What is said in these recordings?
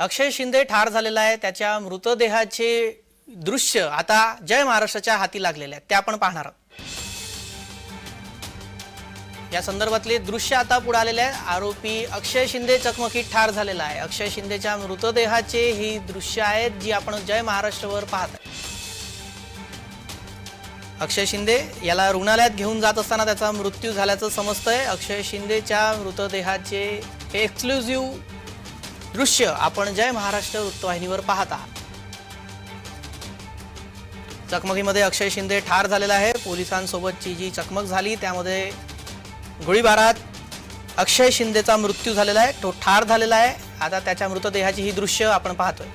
अक्षय शिंदे ठार झालेला आहे. त्याच्या मृतदेहाचे दृश्य आता जय महाराष्ट्राच्या हाती लागलेले आहेत. ते आपण पाहणार आहोत. या संदर्भातले दृश्य आता पुढे आलेले आहे आरोपी अक्षय शिंदे चकमकीत ठार झालेला आहे. अक्षय शिंदेच्या मृतदेहाचे ही दृश्य आहेत जी आपण जय महाराष्ट्रवर पाहत आहे. अक्षय शिंदे याला रुग्णालयात घेऊन जात असताना त्याचा मृत्यू झाल्याचं समजतंय. अक्षय शिंदेच्या मृतदेहाचे हे एक्सक्लुझिव्ह दृश्य आपण जय महाराष्ट्र वृत्तवाहिनीवर पाहत आहात. चकमकीमध्ये अक्षय शिंदे ठार झालेला आहे. पोलिसांसोबतची जी चकमक झाली त्यामध्ये गोळीबारात अक्षय शिंदेचा मृत्यू झालेला आहे. तो ठार झालेला आहे. आता त्याच्या मृतदेहाची ही दृश्य आपण पाहतोय.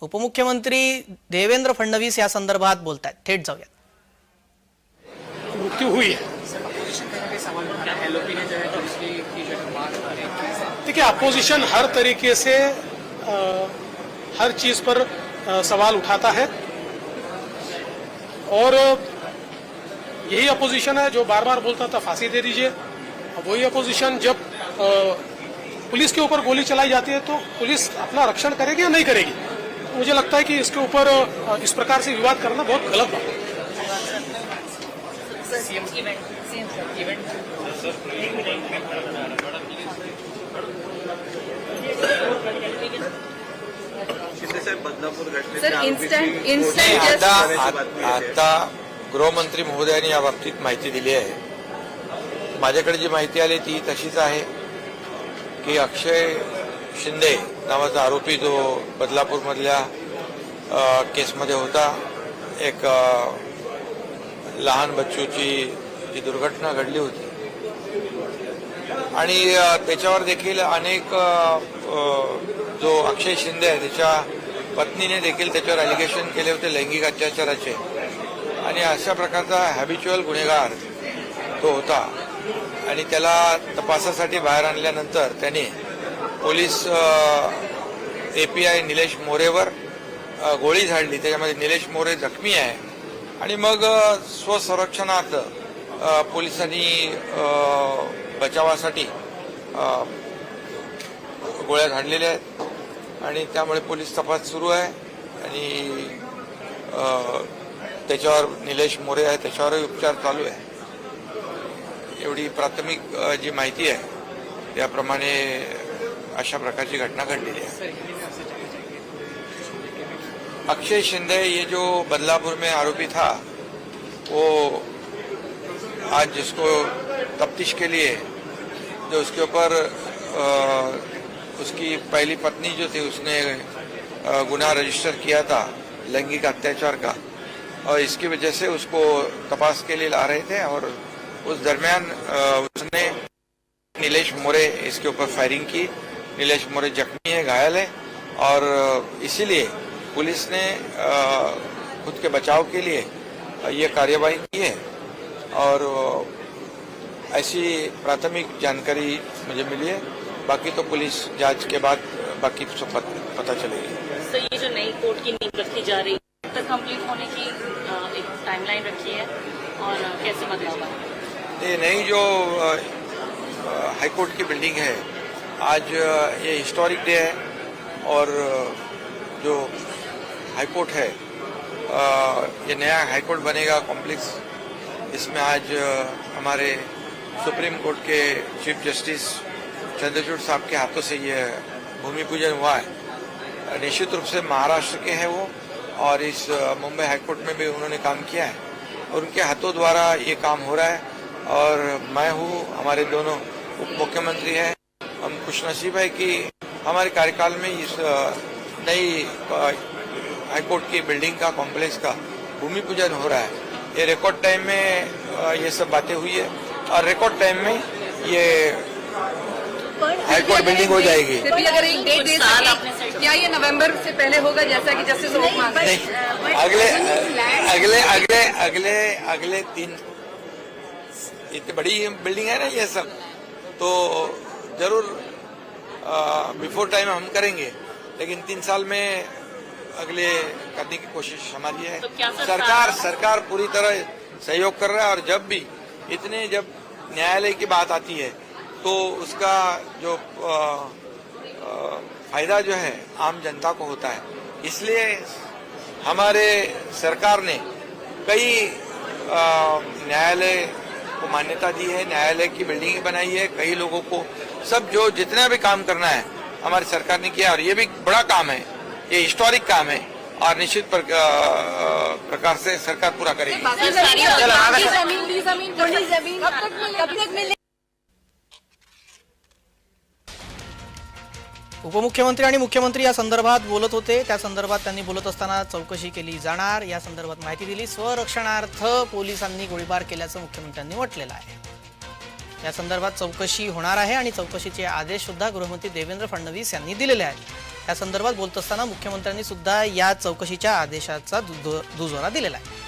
उपमुख्यमंत्री देवेंद्र फडणवीस या संदर्भात बोलत आहेत थेट जाऊयात. मृत्यू होईल. देखिए अपोजिशन हर तरीके से अ, हर चीज़ पर अ, सवाल उठाता है। और यही अपोजिशन है जो बार बार बोलता था फांसी दे दीजिए। अब वही अपोजिशन जब अ, पुलिस के ऊपर गोली चलाई जाती है तो पुलिस अपना रक्षण करेगी या नहीं करेगी? मुझे लगता है कि इसके ऊपर इस प्रकार से विवाद करना बहुत गलत बात है। सर इन्स्टंट इन्स्टंट आता जस्ट आ- आता गृहमंत्री महोदयांनी या बाबतीत माहिती दिली आहे. माझ्याकडे जी माहिती आली ती तशीच आहे की अक्षय शिंदे नावाचा आरोपी जो बदलापूरमधल्या केसमध्ये होता एक लहान बच्चूची जी दुर्घटना घडली होती. आणि त्याच्यावर देखील अनेक जो अक्षय शिंदे आहे त्याच्या पत्नीने देखील त्याच्यावर अलिगेशन केले होते लैंगिक अत्याचाराचे. आणि अशा प्रकारचा हॅबिच्युअल गुन्हेगार तो होता. आणि त्याला तपासासाठी बाहेर आणल्यानंतर त्याने पोलीस एपीआय निलेश मोरेवर गोळी झाडली. त्याच्यामध्ये निलेश मोरे जखमी आहे. आणि मग स्वसंरक्षणार्थ पोलिसांनी बचावासाठी गोळ्या झाडलेल्या आहेत. आणि त्यामुळे पोलीस तपास सुरू आहे. आणि त्याच्यावर निलेश मोरे आहे. त्याच्यावरही उपचार चालू आहे. एवढी प्राथमिक जी माहिती आहे त्याप्रमाणे अशा प्रकारची घटना घडलेली आहे. अक्षय शिंदे ये जो बदलापुर में आरोपी था वो आज जिसको तफ्तीश के लिए, जो उसके ऊपर उसकी पहली पत्नी जो थी, उसने गुनाह रजिस्टर किया था, लैंगिक अत्याचार का। और इसकी वजह से उसको तपास के लिए ला रहे थे और उस दरमियान उसने नीलेश मोरे इसके ऊपर फायरिंग की। नीलेश मोरे जख्मी है, घायल है और इसीलिए पुलिस ने खुद के बचाव के लिए ये कार्यवाही की है। और ऐसी प्राथमिक जानकारी मुझे मिली है। बाकी तो पुलिस जाँच के बाद बाकी सब पत- पता चलेगी। सर ये जो नई कोर्ट की नींव रखी जा रही है तक कंप्लीट होने की एक टाइमलाइन रखी है और कैसे ये नई जो हाईकोर्ट की बिल्डिंग है आज ये हिस्टोरिक डे है और जो हाईकोर्ट है ये नया हाईकोर्ट बनेगा कॉम्प्लेक्स इसमें आज हमारे सुप्रीम कोर्ट के चीफ जस्टिस चंद्रचूड़ साहब के हाथों से ये भूमि पूजन हुआ है। निश्चित रूप से महाराष्ट्र के हैं वो, और इस मुंबई हाईकोर्ट में भी उन्होंने काम किया है, और उनके हाथों द्वारा ये काम हो रहा है, और मैं हूँ, हमारे दोनों उप मुख्यमंत्री हैं। हम खुशनसीब है कि हमारे कार्यकाल में इस नई हाईकोर्ट की बिल्डिंग का, कॉम्प्लेक्स का भूमि पूजन हो रहा है। ये रिकॉर्ड टाइम में ये सब बातें हुई है। और रिकॉर्ड टाइम में ये हाईकोर्ट बिल्डिंग हो जाएगी। अगर एक डेट दे सके क्या ये नवंबर से पहले होगा जैसा कि जस्टिस? नहीं अगले अगले अगले अगले अगले तीन इतनी बड़ी बिल्डिंग है ना ये सब। तो ज़रूर बिफोर टाइम हम करेंगे लेकिन तीन साल में अगले करने की कोशिश हमारी है। तो सरकार सरकार पूरी तरह सहयोग कर रहा है और जब भी इतने जब न्यायालय की बात आती है तो उसका जो अ, अ, फ़ायदा जो है आम जनता को होता है। इसलिए हमारे सरकार ने कई न्यायालय को मान्यता दी है न्यायालय की बिल्डिंग बनाई है कई लोगों को सब जो जितना भी काम करना है हमारी सरकार ने किया और ये भी बड़ा काम है। ये हिस्टोरिक काम है और निश्चित प्रकार से सरकार पूरा करेगी. उपमुख्यमंत्री आणि मुख्यमंत्री या संदर्भात बोलत होते. त्या संदर्भात त्यांनी बोलत असताना चौकशी केली जाणार. या संदर्भात माहिती दिली. स्वरक्षणार्थ पोलिसांनी गोळीबार केल्याचं मुख्यमंत्र्यांनी म्हटलेलं आहे. या संदर्भात चौकशी होणार आहे आणि चौकशीचे आदेश सुद्धा गृहमंत्री देवेंद्र फडणवीस यांनी दिलेले आहेत. या संदर्भात बोलत असताना मुख्यमंत्र्यांनी सुद्धा या चौकशीच्या आदेशाचा दु- दुजोरा दिलेला आहे.